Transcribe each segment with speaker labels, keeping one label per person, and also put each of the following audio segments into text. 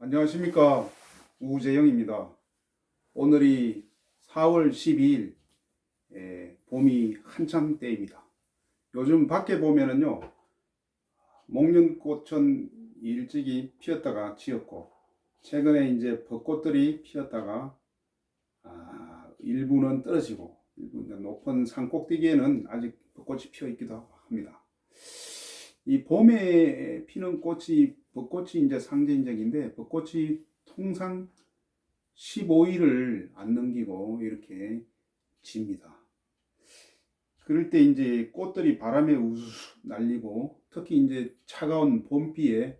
Speaker 1: 안녕하십니까 우재영입니다. 오늘이 4월 12일 예, 봄이 한참 때입니다. 요즘 밖에 보면은요 목련꽃은 일찍이 피었다가 지었고 최근에 이제 벚꽃들이 피었다가 아, 일부는 떨어지고 일부 높은 산 꼭대기에는 아직 벚꽃이 피어 있기도 합니다. 이 봄에 피는 꽃이 벚꽃이 이제 상징적인데 벚꽃이 통상 15일을 안 넘기고 이렇게 집니다. 그럴 때 이제 꽃들이 바람에 우수수 날리고 특히 이제 차가운 봄비에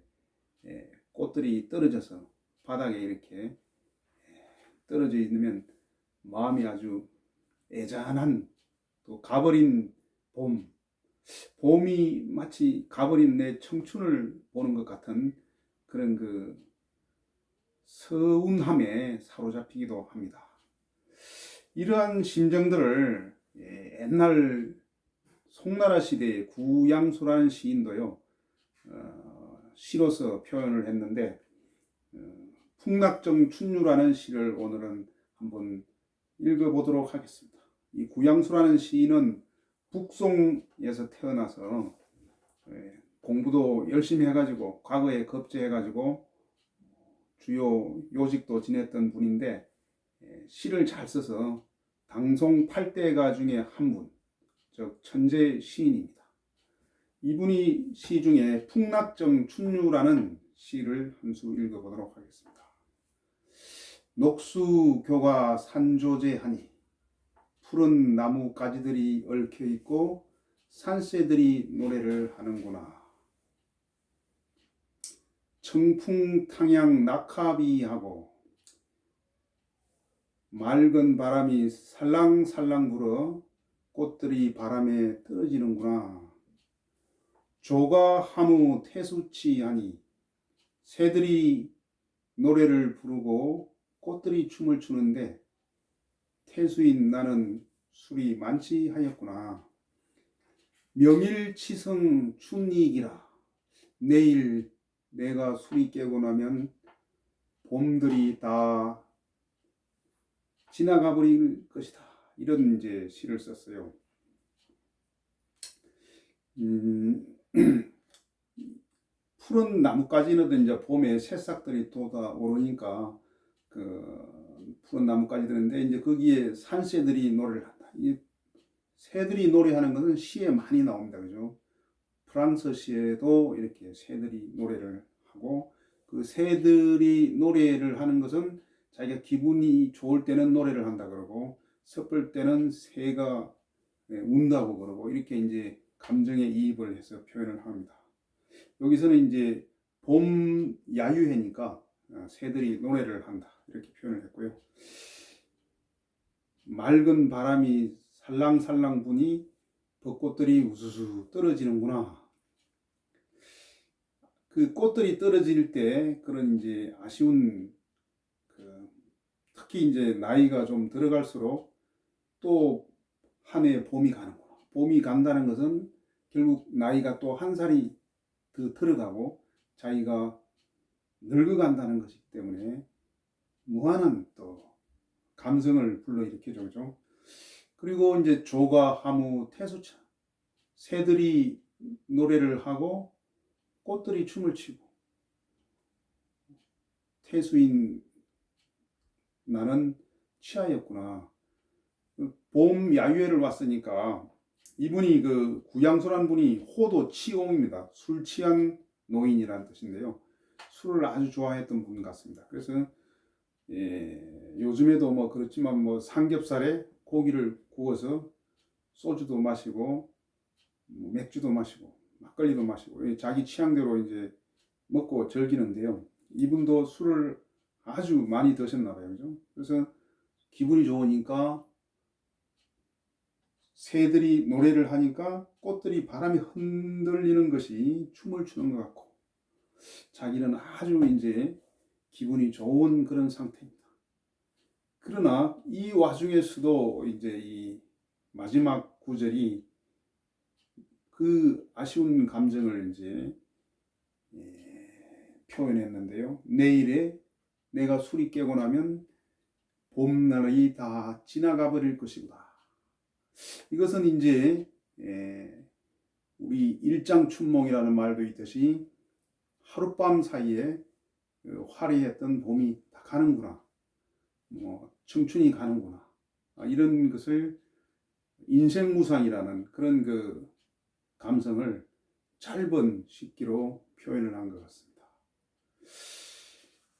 Speaker 1: 예, 꽃들이 떨어져서 바닥에 이렇게 예, 떨어져 있으면 마음이 아주 애잔한 또 가버린 봄 봄이 마치 가버린 내 청춘을 보는 것 같은 그런 그 서운함에 사로잡히기도 합니다. 이러한 심정들을 예, 옛날 송나라 시대의 구양수라는 시인도요 어, 시로서 표현을 했는데 어, 풍락정 춘유라는 시를 오늘은 한번 읽어보도록 하겠습니다. 이 구양수라는 시인은 북송에서 태어나서 예, 공부도 열심히 해가지고 과거에 급제해가지고 주요 요직도 지냈던 분인데 예, 시를 잘 써서 당송 8대가 중에 한 분, 즉 천재 시인입니다. 이분이 시 중에 풍락정 춘유라는 시를 한 수 읽어보도록 하겠습니다. 녹수교가 산조제하니 푸른 나무 가지들이 얽혀 있고 산새들이 노래를 하는구나. 청풍탕양 낙하비하고 맑은 바람이 살랑살랑 불어 꽃들이 바람에 떨어지는구나. 조가 하무 태수치하니 새들이 노래를 부르고 꽃들이 춤을 추는데 태수인 나는 술이 많지 하였구나. 명일치성 춘이기라. 내일 내가 술이 깨고 나면 봄들이 다 지나가 버릴 것이다. 이런 이제 시를 썼어요. 음, 푸른 나뭇가지는 이제 봄에 새싹들이 돋아오르니까 그 푸른 나뭇가지 들는데 이제 거기에 산새들이 노래를 한다. 이 새들이 노래하는 것은 시에 많이 나옵니다. 그죠? 프랑스 시에도 이렇게 새들이 노래를 하고 그 새들이 노래를 하는 것은 자기가 기분이 좋을 때는 노래를 한다 그러고 섣을 때는 새가 네, 운다고 그러고 이렇게 이제 감정에 이입을 해서 표현을 합니다. 여기서는 이제 봄 야유회니까 어, 새들이 노래를 한다 이렇게 표현을 했고요. 맑은 바람이 살랑살랑 부니 벚꽃들이 우수수 떨어지는구나. 그 꽃들이 떨어질 때 그런 이제 아쉬운 그 특히 이제 나이가 좀 들어갈수록 또 한 해 봄이 가는구나. 봄이 간다는 것은 결국 나이가 또 한 살이 더 들어가고 자기가 늙어간다는 것이기 때문에 무한한 또 감성을 불러일으키죠. 그죠? 그리고 이제 조가, 하무, 태수차 새들이 노래를 하고 꽃들이 춤을 추고 태수인 나는 취하였구나. 봄 야유회를 왔으니까 이분이 그 구양수란 분이 호도 치옹입니다. 술 취한 노인이라는 뜻인데요. 술을 아주 좋아했던 분 같습니다. 그래서 예, 요즘에도 뭐 그렇지만 뭐 삼겹살에 고기를 구워서 소주도 마시고 뭐 맥주도 마시고 막걸리도 마시고 자기 취향대로 이제 먹고 즐기는데요. 이분도 술을 아주 많이 드셨나 봐요. 그죠? 그래서 기분이 좋으니까 새들이 노래를 하니까 꽃들이 바람이 흔들리는 것이 춤을 추는 것 같고 자기는 아주 이제 기분이 좋은 그런 상태입니다. 그러나 이 와중에서도 이제 이 마지막 구절이 그 아쉬운 감정을 이제 예, 표현했는데요. 내일에 내가 술이 깨고 나면 봄날이 다 지나가 버릴 것이구나. 이것은 이제 에, 우리 일장춘몽이라는 말도 있듯이 하룻밤 사이에 그 화려했던 봄이 다 가는구나. 뭐 청춘이 가는구나. 아, 이런 것을 인생 무상이라는 그런 그 감성을 짧은 식기로 표현을 한 것 같습니다.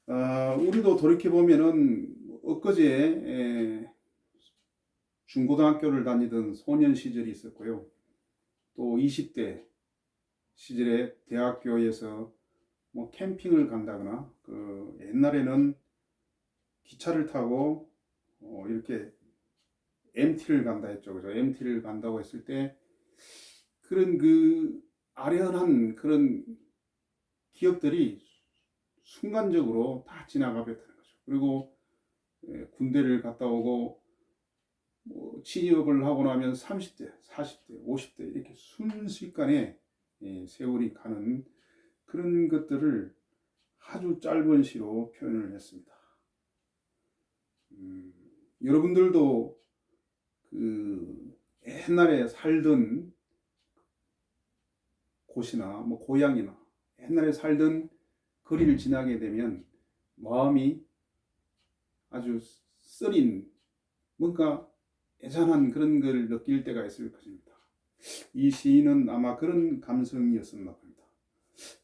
Speaker 1: 아, 우리도 돌이켜 보면은 엊그제 에, 중고등학교를 다니던 소년 시절이 있었고요. 또 20대 시절에 대학교에서 뭐 캠핑을 간다거나 그 옛날에는 기차를 타고 어, 이렇게 MT를 간다 했죠. 그죠? MT를 간다고 했을 때 그런 그 아련한 그런 기억들이 순간적으로 다 지나가 버렸다는 거죠. 그리고 예, 군대를 갔다 오고 뭐 취업을 하고 나면 30대, 40대, 50대 이렇게 순식간에 예, 세월이 가는 그런 것들을 아주 짧은 시로 표현을 했습니다. 음, 여러분들도 그 옛날에 살던 곳이나 뭐 고향이나 옛날에 살던 거리를 지나게 되면 마음이 아주 쓰린 뭔가 애잔한 그런 걸 느낄 때가 있을 것입니다. 이 시인은 아마 그런 감성이었었나 봅니다.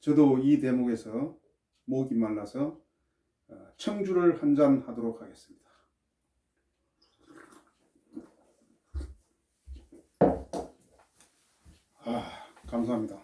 Speaker 1: 저도 이 대목에서 목이 말라서 어, 청주를 한 잔 하도록 하겠습니다. 아, 감사합니다.